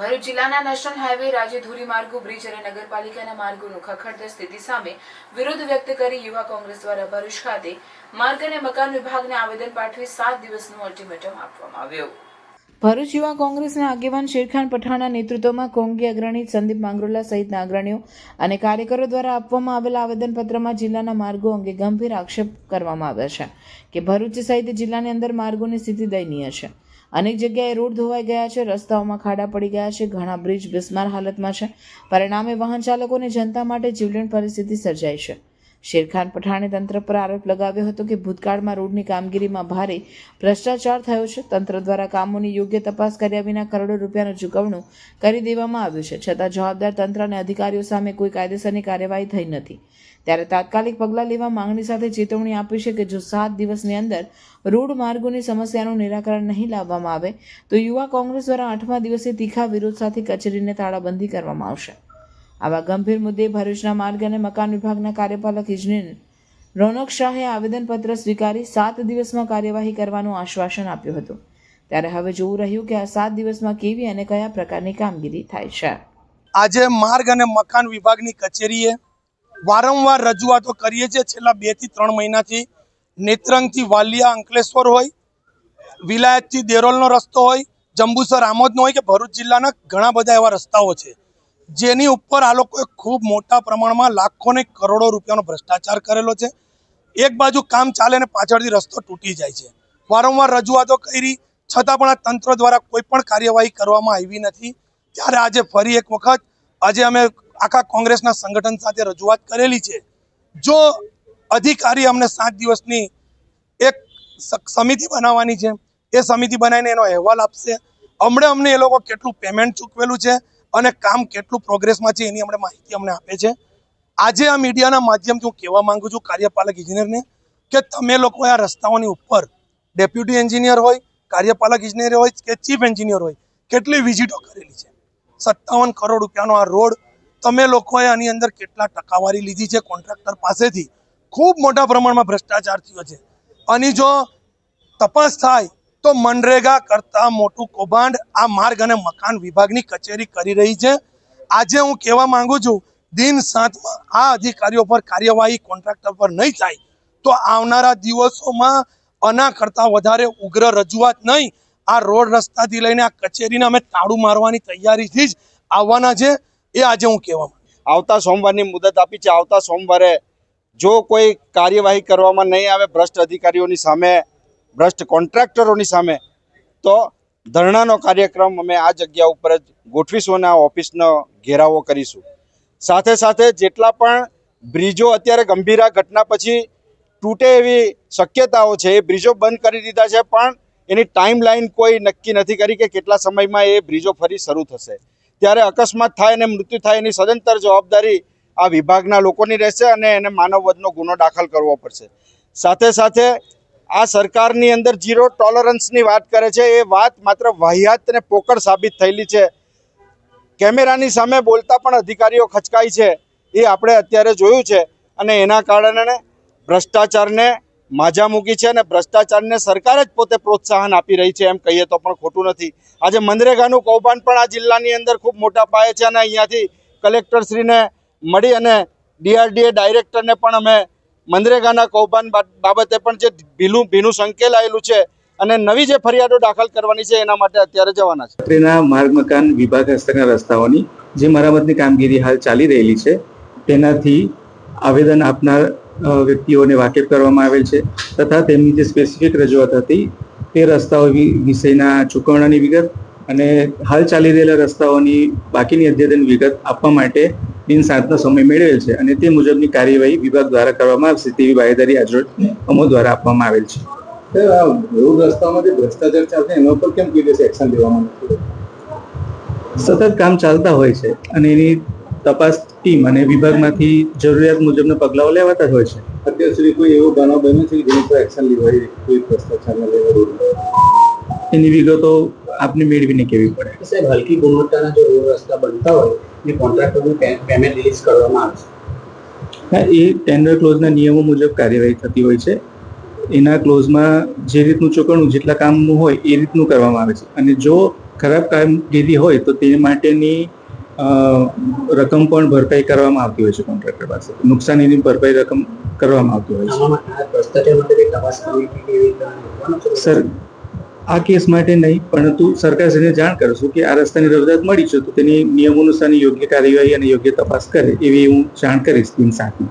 ભરૂચ જિલ્લાના national highway, રાજ્ય ધોરીમાર્ગો, બ્રિજ અને નગરપાલિકાના માર્ગોનું ખખડતર સ્થિતિ સામે વિરોધ વ્યક્ત કરી યુવા કોંગ્રેસ દ્વારા ભરૂચ ખાતે માર્ગ અને મકાન વિભાગને આવેદન પાઠવી સાત દિવસનું અલ્ટિમેટમ આપવામાં આવ્યું. ભરૂચ યુવા કોંગ્રેસના આગેવાન શેરખાન પઠાણના નેતૃત્વમાં કોંગી અગ્રણી સંદીપ માંગરોલા સહિતના અગ્રણીઓ અને કાર્યકરો દ્વારા આપવામાં આવેલા આવેદનપત્રમાં જિલ્લાના માર્ગો અંગે ગંભીર આક્ષેપ કરવામાં આવ્યા છે કે ભરૂચ સહિત જિલ્લાની અંદર માર્ગોની સ્થિતિ દયનીય છે. અનેક જગ્યાએ રોડ ધોવાઈ ગયા છે, રસ્તાઓમાં ખાડા પડી ગયા છે, ઘણા બ્રિજ બિસ્માર હાલતમાં છે. પરિણામે વાહન ચાલકો અને જનતા માટે જીવલેણ પરિસ્થિતિ સર્જાઈ છે. શેરખાન પઠાણે તંત્ર પર આરોપ લગાવ્યો હતો કે ભૂતકાળમાં રોડની કામગીરીમાં ભારે ભ્રષ્ટાચાર થયો છે. તંત્ર દ્વારા કામોની યોગ્ય તપાસ કર્યા વિના કરોડો રૂપિયાનું ચૂકવણું કરી દેવામાં આવ્યું છે. છતાં જવાબદાર તંત્ર અને અધિકારીઓ સામે કોઈ કાયદેસરની કાર્યવાહી થઈ નથી. ત્યારે તાત્કાલિક પગલાં લેવા માંગણી સાથે ચેતવણી આપી છે કે જો સાત દિવસની અંદર રોડ માર્ગોની સમસ્યાનું નિરાકરણ નહીં લાવવામાં આવે, તો યુવા કોંગ્રેસ દ્વારા આઠમા દિવસે તીખા વિરોધ સાથે કચેરીને તાળાબંધી કરવામાં આવશે. આવા ગંભીર મુદ્દે ભરૂચના માર્ગ અને મકાન વિભાગના કાર્યપાલક ઇજનેર રોનક શાહે આવેદનપત્ર સ્વીકારી સાત દિવસમાં કાર્યવાહી કરવાનું આશ્વાસન આપ્યું હતું. ત્યારે હવે જોવું રહ્યું કે આ સાત દિવસમાં કેવી અને કયા પ્રકારની કામગીરી થાય છે. આજે માર્ગ અને મકાન વિભાગની કચેરીએ વારંવાર રજૂઆતો કરીએ છીએ. છેલ્લા બેથી ત્રણ મહિનાથી નેત્રંગથી વાલિયા, અંકલેશ્વર હોય, વિલાયતથી દેરોલનો રસ્તો હોય, જંબુસર, આમોદનો હોય કે ભરૂચ જિલ્લાના ઘણા બધા એવા રસ્તાઓ છે. જેની ઉપર આ લોકોએ ખૂબ મોટા પ્રમાણમાં લાખો ને કરોડો રૂપિયાનો ભ્રષ્ટાચાર કરેલો છે. એક બાજુ કામ ચાલે ને પાછળથી રસ્તો તૂટી જાય છે. વારંવાર રજૂઆતો કરી, છતાં પણ આ તંત્ર દ્વારા કોઈ પણ કાર્યવાહી કરવામાં આવી નથી. ત્યારે આજે ફરી એક વખત, આજે અમે આખા કોંગ્રેસના સંગઠન સાથે રજૂઆત કરેલી છે. જો અધિકારી અમને સાત દિવસની એક સમિતિ બનાવવાની છે, એ સમિતિ બનાવીને એનો અહેવાલ આપશે. હમણાં અમને એ લોકો કેટલું પેમેન્ટ ચૂકવેલું છે અને કામ કેટલું પ્રોગ્રેસમાં છે એની અમને માહિતી અમને આપે છે. આજે આ મીડિયાના માધ્યમથી હું કહેવા માંગુ છું કાર્યપાલક ઇજનેરને કે તમે લોકો આ રસ્તાઓની ઉપર ડેપ્યુટી એન્જિનિયર હોય, કાર્યપાલક ઇજનેર હોય કે ચીફ એન્જિનિયર હોય, કેટલી વિઝિટો કરેલી છે? સત્તાવન કરોડ રૂપિયાનો આ રોડ તમે લોકોએ આની અંદર કેટલા ટકાવારી લીધી છે કોન્ટ્રાક્ટર પાસેથી? ખૂબ મોટા પ્રમાણમાં ભ્રષ્ટાચાર થયો છે. આની જો તપાસ થાય તો મનરેગા કરતા મોટું કૌભાંડ આ માર્ગ અને મકાન વિભાગની કચેરી કરી રહી છે. આજે હું કહેવા માંગુ છું, દિન સાતમાં આ અધિકારીઓ પર કાર્યવાહી કોન્ટ્રાક્ટર પર નહીં થાય, તો આવનારા દિવસોમાં આના કરતાં વધારે ઉગ્ર રજૂઆત નહીં. આ રોડ રસ્તાથી લઈને આ કચેરીને અમે તાળું મારવાની તૈયારીથી જ આવવાના છે. એ આજે હું કહેવા આવતા સોમવારની મુદત આપી છે. આવતા સોમવારે જો કોઈ કાર્યવાહી કરવામાં નહીં આવે, ભ્રષ્ટ અધિકારીઓની સામે ભ્રષ્ટ કોન્ટ્રાક્ટરોની સામે. તો ધરણાનો કાર્યક્રમ અમે આ જગ્યા ઉપર જ ગોઠવીશું અને આ ઓફિસનો ઘેરાવો કરીશું. સાથે સાથે જેટલા પણ બ્રિજો અત્યારે ગંભીરા ઘટના પછી તૂટે એવી શક્યતાઓ છે, એ બ્રિજો બંધ કરી દીધા છે, પણ એની ટાઈમ લાઈન કોઈ નક્કી નથી કરી કે કેટલા સમયમાં એ બ્રિજો ફરી શરૂ થશે. ત્યારે અકસ્માત થાય અને મૃત્યુ થાય એની સદંતર જવાબદારી આ વિભાગના લોકોની રહેશે અને એને માનવ વધનો ગુનો દાખલ કરવો પડશે. સાથે સાથે આ સરકારની અંદર ઝીરો ટોલરન્સની વાત કરે છે. એ વાત માત્ર વાહિયાત અને પોકળ સાબિત થયેલી છે. કેમેરાની સામે બોલતા પણ અધિકારીઓ ખચકાય છે. એ આપણે અત્યારે જોયું છે અને એના કારણે ભ્રષ્ટાચારને માજા મૂકી છે અને ભ્રષ્ટાચારને સરકાર જ પોતે પ્રોત્સાહન આપી રહી છે એમ કહીએ તો પણ ખોટું નથી. આજે મનરેગાનું કૌભાંડ પણ આ જિલ્લાની અંદર ખૂબ મોટા પાયે છે અને અહીંયાથી કલેક્ટરશ્રીને મળી અને ડીઆરડીએ ડાયરેક્ટરને પણ અમે મનરેગાના કૌભાંડ બાબતે પણ જે ભીનું ભીનું સંકેલાયેલું છે અને નવી જે ફરિયાદો દાખલ કરવાની છે એના માટે અત્યારે જવાના છે. રાત્રિના માર્ગ મકાન વિભાગ હસ્તકના રસ્તાઓની જે મરામતની કામગીરી હાલ ચાલી રહેલી છે, તેનાથી આવેદન આપનાર વ્યક્તિઓને વાકેફ કરવામાં આવેલ છે તથા તેમની જે સ્પેસિફિક રજૂઆત હતી તે રસ્તાઓ વિષયના ચૂકવણાની વિગત અને હાલ ચાલી રહેલા રસ્તાઓની બાકીની અદ્યતન વિગત આપવા માટે દિન સાતનો સમય મેળવેલ છે અને તે મુજબની કાર્યવાહી વિભાગ દ્વારા કરવામાં આવશે તેવી બાહેદારી આજરોજ અમો દ્વારા આપવામાં આવેલ છે. રોડ રસ્તામાં જે ભ્રષ્ટાચાર ચાલશે એના ઉપર કેમ કોઈ એક્શન લેવામાં નથી સતત કામ ચાલતા હોય છે અને એની તપાસ ટીમ અને વિભાગમાંથી જરૂરિયાત મુજબના પગલાઓ લેવાતા જ હોય છે. અત્યાર સુધી કોઈ એવો બનાવ બન્યો છે કે જેની પર એક્શન લેવાય કોઈ ભ્રષ્ટાચારના લેવા એની વિગતો આપને મેળવીને કેવી પડે? સાહેબ હલકી ગુણવત્તાના જો રોડ રસ્તા બનતા હોય એ કોન્ટ્રાક્ટરનું પેમેન્ટ રિલીઝ કરવામાં આવે છે. હા એ ટેન્ડર ક્લોઝના નિયમો મુજબ કાર્યવાહી થતી હોય છે. એના ક્લોઝમાં જે રીતનું ચૂકવણું જેટલા કામનું હોય એ રીતનું કરવામાં આવે છે. અને જો ખરાબ કામગીરી હોય તો તે માટેની રકમ પણ ભરપાઈ કરવામાં આવતી હોય છે કોન્ટ્રાક્ટર પાસે. નુકસાનીની ભરપાઈ રકમ કરવામાં આવતી હોય છે? સર આ કેસ માટે નહીં, પરંતુ સરકારશ્રીને જાણ કરશું કે આ રસ્તાની રજૂઆત મળી છે, તો તેની નિયમો અનુસારની યોગ્ય કાર્યવાહી અને યોગ્ય તપાસ કરે, એવી હું જાણ કરીશ દિન સાથે